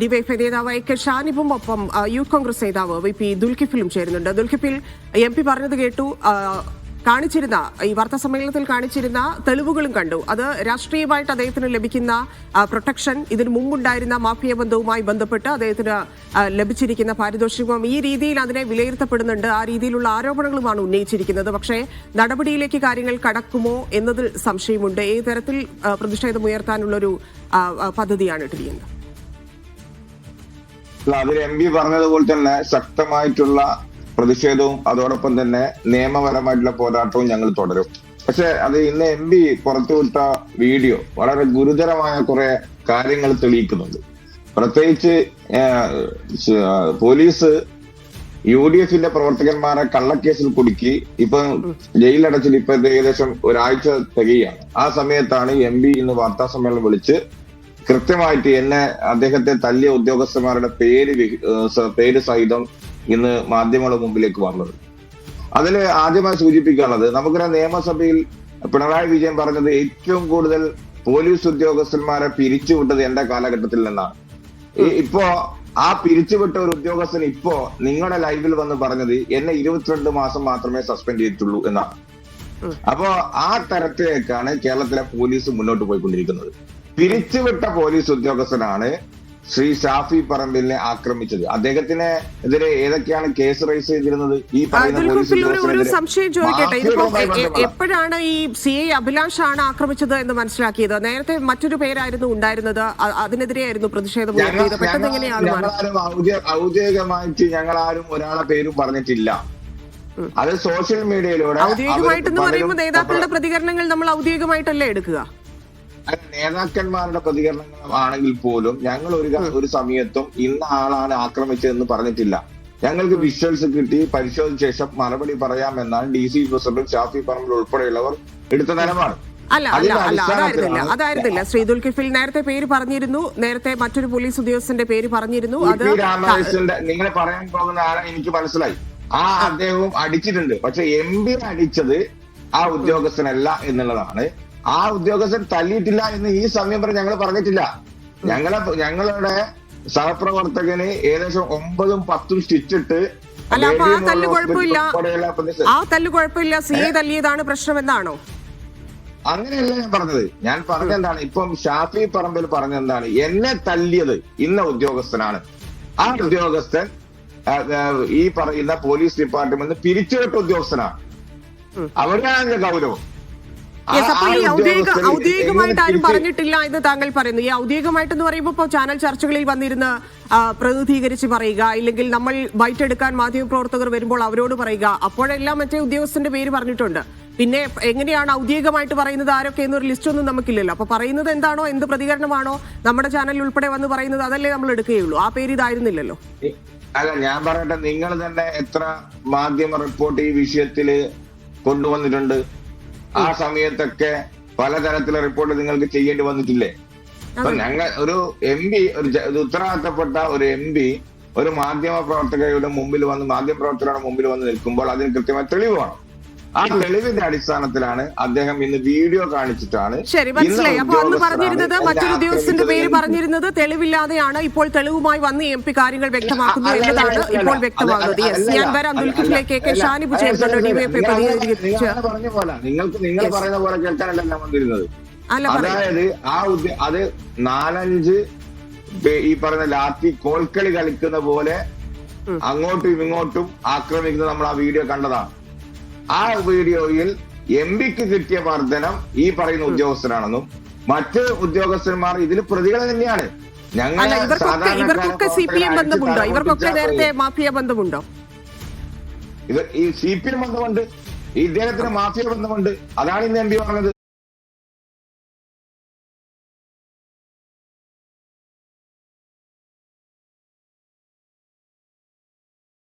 DYFI നേതാവ് A K ഷാനിഫും ഒപ്പം youth Congress നേതാവ് വി പി ദുൽഖിഫിലും ചേരുന്നുണ്ട്. ദുൽഖിഫിൽ എം പി പറഞ്ഞത് കേട്ടു. കാണിച്ചിരുന്ന ഈ വാർത്താ സമ്മേളനത്തിൽ കാണിച്ചിരുന്ന തെളിവുകളും കണ്ടു. അത് രാഷ്ട്രീയമായിട്ട് അദ്ദേഹത്തിന് ലഭിക്കുന്ന പ്രൊട്ടക്ഷൻ ഇതിന് മുമ്പുണ്ടായിരുന്ന മാഫിയ ബന്ധവുമായി ബന്ധപ്പെട്ട് അദ്ദേഹത്തിന് ലഭിച്ചിരിക്കുന്ന പാരിതോഷികവും ഈ രീതിയിൽ അതിനെ വിലയിരുത്തപ്പെടുന്നുണ്ട്. ആ രീതിയിലുള്ള ആരോപണങ്ങളുമാണ് ഉന്നയിച്ചിരിക്കുന്നത്. പക്ഷേ നടപടിയിലേക്ക് കാര്യങ്ങൾ കടക്കുമോ എന്നതിൽ സംശയമുണ്ട്. ഏത് തരത്തിൽ ആ, പ്രതിഷേധം ഉയർത്താനുള്ളൊരു ആ, ആ, പദ്ധതിയാണ് ഇട്ടിരിക്കുന്നത്? അതിൽ എം പി പറഞ്ഞതുപോലെ തന്നെ ശക്തമായിട്ടുള്ള പ്രതിഷേധവും അതോടൊപ്പം തന്നെ നിയമപരമായിട്ടുള്ള പോരാട്ടവും ഞങ്ങൾ തുടരും. പക്ഷെ അത് ഇന്ന് എം പി പുറത്തുവിട്ട വീഡിയോ വളരെ ഗുരുതരമായ കുറെ കാര്യങ്ങൾ തെളിയിക്കുന്നുണ്ട്. പ്രത്യേകിച്ച് പോലീസ് യു ഡി എഫിന്റെ പ്രവർത്തകന്മാരെ കള്ളക്കേസിൽ കുടുക്കി ഇപ്പൊ ജയിലടച്ചിട്ട് ഇപ്പൊ ഏകദേശം ഒരാഴ്ച തികയാണ് ആ സമയത്താണ് എം പി ഇന്ന് വാർത്താ സമ്മേളനം വിളിച്ച് കൃത്യമായിട്ട് എന്നെ അദ്ദേഹത്തെ തല്ലിയ ഉദ്യോഗസ്ഥന്മാരുടെ പേര് പേര് സഹിതം ഇന്ന് മാധ്യമങ്ങളുടെ മുമ്പിലേക്ക് വന്നത്. അതിൽ ആദ്യമായി സൂചിപ്പിക്കാനുള്ളത് നമുക്കൊരു നിയമസഭയിൽ പിണറായി വിജയൻ പറഞ്ഞത് ഏറ്റവും കൂടുതൽ പോലീസ് ഉദ്യോഗസ്ഥന്മാരെ പിരിച്ചുവിട്ടത് എന്റെ കാലഘട്ടത്തിൽ നിന്നാണ്. ഇപ്പോ ആ പിരിച്ചുവിട്ട ഒരു ഉദ്യോഗസ്ഥൻ ഇപ്പോ നിങ്ങളുടെ ലൈവിൽ വന്ന് പറഞ്ഞത് എന്നെ ഇരുപത്തിരണ്ട് മാസം മാത്രമേ സസ്പെൻഡ് ചെയ്തിട്ടുള്ളൂ എന്നാണ്. അപ്പോ ആ തരത്തിലേക്കാണ് കേരളത്തിലെ പോലീസ് മുന്നോട്ട് പോയിക്കൊണ്ടിരിക്കുന്നത്. പിരിച്ചുവിട്ട പോലീസ് ഉദ്യോഗസ്ഥനാണ് ശ്രീ ഷാഫി പറമ്പിലിനെ ആക്രമിച്ചത്. അദ്ദേഹത്തിന് എതിരെ ഏതൊക്കെയാണ് കേസ് റൈസ് ചെയ്തിരുന്നത്? ഈ ഒരു സംശയം ചോദിക്കട്ടെ. ഇതിപ്പോ എപ്പോഴാണ് ഈ സി ഐ അഭിലാഷ് ആണ് ആക്രമിച്ചത് എന്ന് മനസ്സിലാക്കിയത്? നേരത്തെ മറ്റൊരു പേരായിരുന്നു ഉണ്ടായിരുന്നത്. അതിനെതിരെയായിരുന്നു പ്രതിഷേധം ഞങ്ങൾ ആരും പെട്ടെന്ന് എങ്ങനെയാണ് ഒരാളെ പേരും പറഞ്ഞിട്ടില്ല. അത് സോഷ്യൽ മീഡിയയിലൂടെ ഔദ്യോഗികമായിട്ടെന്ന് പറയുമ്പോൾ നേതാക്കളുടെ പ്രതികരണങ്ങൾ നമ്മൾ ഔദ്യോഗികമായിട്ടല്ലേ എടുക്കുക? നേതാക്കന്മാരുടെ പ്രതികരണങ്ങൾ ആണെങ്കിൽ പോലും ഞങ്ങൾ ഒരു ഒരു സമയത്തും ഇന്ന ആളാണ് ആക്രമിച്ചതെന്ന് പറഞ്ഞിട്ടില്ല. ഞങ്ങൾക്ക് വിഷ്വൽസ് കിട്ടി പരിശോധിച്ച ശേഷം മറുപടി പറയാമെന്നാണ് D C president Shafi Parambil ഉൾപ്പെടെയുള്ളവർ എടുത്ത നിലപാട്. അല്ല അല്ല അല്ല അതായിരുന്നില്ല അതായിരുന്നില്ല. ശ്രീ ദുൽഖിഫിൽ നേരത്തെ പേര് പറഞ്ഞിരുന്നു. നേരത്തെ മറ്റൊരു പോലീസ് ഉദ്യോഗസ്ഥന്റെ പേര് പറഞ്ഞിരുന്നു. അത് നിങ്ങൾ പറയാൻ പോകുന്ന ആളെ എനിക്ക് മനസ്സിലായി. ആ അദ്ദേഹവും അടിച്ചിട്ടുണ്ട്. പക്ഷെ എം പി അടിച്ചത് ആ ഉദ്യോഗസ്ഥനല്ല എന്നുള്ളതാണ്. ആ ഉദ്യോഗസ്ഥൻ തല്ലിയിട്ടില്ല എന്ന് ഈ സമയം വരെ ഞങ്ങൾ പറഞ്ഞിട്ടില്ല. ഞങ്ങളെ ഞങ്ങളുടെ സഹപ്രവർത്തകന് ഏകദേശം ഒമ്പതും പത്തും സ്റ്റിച്ചിട്ട് അല്ല, അപ്പൊ ആ തല്ല് കുഴപ്പമില്ല. ആ തല്ല് കുഴപ്പമില്ല. സി തല്ലിയതാണ് പ്രശ്നം എന്നാണോ അങ്ങനെയല്ല ഞാൻ പറഞ്ഞത്. ഞാൻ പറഞ്ഞെന്താണ് ഇപ്പം ഷാഫി പറമ്പിൽ പറഞ്ഞെന്താണ് എന്നെ തല്ലിയത് ഇന്ന ഉദ്യോഗസ്ഥനാണ്. ആ ഉദ്യോഗസ്ഥൻ ഈ പറയുന്ന പോലീസ് ഡിപ്പാർട്ട്മെന്റ് പിരിച്ചുവിട്ട ഉദ്യോഗസ്ഥനാണ്. അവരാണ് അവിടെയാണ് എന്റെ ഗൗരവം. അപ്പോൾ ഈ ഔദ്യോഗിക ഔദ്യോഗികമായിട്ട് ആരും പറഞ്ഞിട്ടില്ല എന്ന് താങ്കൾ പറയുന്നു. ഈ ഔദ്യോഗികമായിട്ട് എന്ന് പറയുമ്പോൾ ഇപ്പോൾ ചാനൽ ചർച്ചകളിൽ വന്നിരുന്ന പ്രതിനിധീകരിച്ച് പറയുക ഇല്ലെങ്കിൽ നമ്മൾ ബൈറ്റ് എടുക്കാൻ മാധ്യമപ്രവർത്തകർ വരുമ്പോൾ അവരോട് പറയുക. അപ്പോഴെല്ലാം മറ്റേ ഉദ്യോഗസ്ഥന്റെ പേര് പറഞ്ഞിട്ടുണ്ട്. പിന്നെ എങ്ങനെയാണ് ഔദ്യോഗികമായിട്ട് പറയുന്നത് ആരൊക്കെ എന്നൊരു ലിസ്റ്റ് ഒന്നും നമുക്കില്ലല്ലോ. അപ്പൊ പറയുന്നത് എന്താണോ എന്ത് പ്രതികരണമാണോ നമ്മുടെ ചാനലിൽ ഉൾപ്പെടെ വന്ന് പറയുന്നത് അതല്ലേ നമ്മൾ എടുക്കുകയുള്ളൂ. ആ പേര് ഇതായിരുന്നില്ലല്ലോ. അല്ല ഞാൻ പറയട്ടെ നിങ്ങൾ തന്നെ എത്ര മാധ്യമ റിപ്പോർട്ട് ഈ വിഷയത്തിൽ കൊണ്ടുവന്നിട്ടുണ്ട്? ആ സമയത്തൊക്കെ പലതരത്തിലെ റിപ്പോർട്ട് നിങ്ങൾക്ക് ചെയ്യേണ്ടി വന്നിട്ടില്ലേ? അപ്പൊ ഞങ്ങൾ ഒരു എം പി ഒരു ഉത്തരവാദിത്തപ്പെട്ട ഒരു എം പി ഒരു മാധ്യമ പ്രവർത്തകരുടെ മുമ്പിൽ വന്ന് മാധ്യമ പ്രവർത്തകരുടെ മുമ്പിൽ വന്ന് നിൽക്കുമ്പോൾ അതിന് കൃത്യമായ തെളിവ് വേണം. ആ തെളിവിന്റെ അടിസ്ഥാനത്തിലാണ് അദ്ദേഹം ഇന്ന് വീഡിയോ കാണിച്ചിട്ടാണ് ശരി മനസ്സിലായി. അപ്പൊ അന്ന് പറഞ്ഞിരുന്നത് മറ്റൊരു ഉദ്യോഗസ്ഥന്റെ പേര് പറഞ്ഞിരുന്നത് തെളിവില്ലാതെയാണ്. ഇപ്പോൾ തെളിവുമായി വന്ന് എം പി കാര്യങ്ങൾ വ്യക്തമാക്കുന്നു എന്നതാണ്. ഇപ്പോൾ വ്യക്തമാകുന്നത്. ഞാൻ വരാം ദുൽഖിഫിലേക്ക് കെ. ഷാനിബ് ചേർന്നുണ്ട് ഡിവൈഎഫ്ഐ നിങ്ങൾ നിങ്ങൾ പറഞ്ഞ പോലെ നിങ്ങൾക്ക് നിങ്ങൾ പറയുന്ന പോലെ കേൾക്കാനല്ല ഞാൻ വന്നിരുന്നത്? അതായത് ആ അത് നാലഞ്ച് ഈ പറഞ്ഞ ലാത്തി കോൽക്കളി കളിക്കുന്ന പോലെ. അങ്ങോട്ടും ഇങ്ങോട്ടും ആക്രമിക്കുന്നത് നമ്മൾ ആ വീഡിയോ കണ്ടതാണ്. ആ വീഡിയോയിൽ എം പിക്ക് കിട്ടിയ വർധനം ഈ പറയുന്ന ഉദ്യോഗസ്ഥനാണെന്നും മറ്റ് ഉദ്യോഗസ്ഥന്മാർ ഇതിൽ പ്രതികൾ തന്നെയാണ്. ഞങ്ങൾ ഇവർക്കൊക്കെ ഇവർക്കൊക്കെ സി പി എം ബന്ധമുണ്ടോ? ഇവർക്കൊക്കെ നേരത്തെ മാഫിയ ബന്ധമുണ്ടോ? ഇത് ഈ സി പി എം ബന്ധമുണ്ട്. ഈ ഇദ്ദേഹത്തിന് മാഫിയ ബന്ധമുണ്ട്. അതാണ് ഇന്ന് എം പി പറഞ്ഞത്.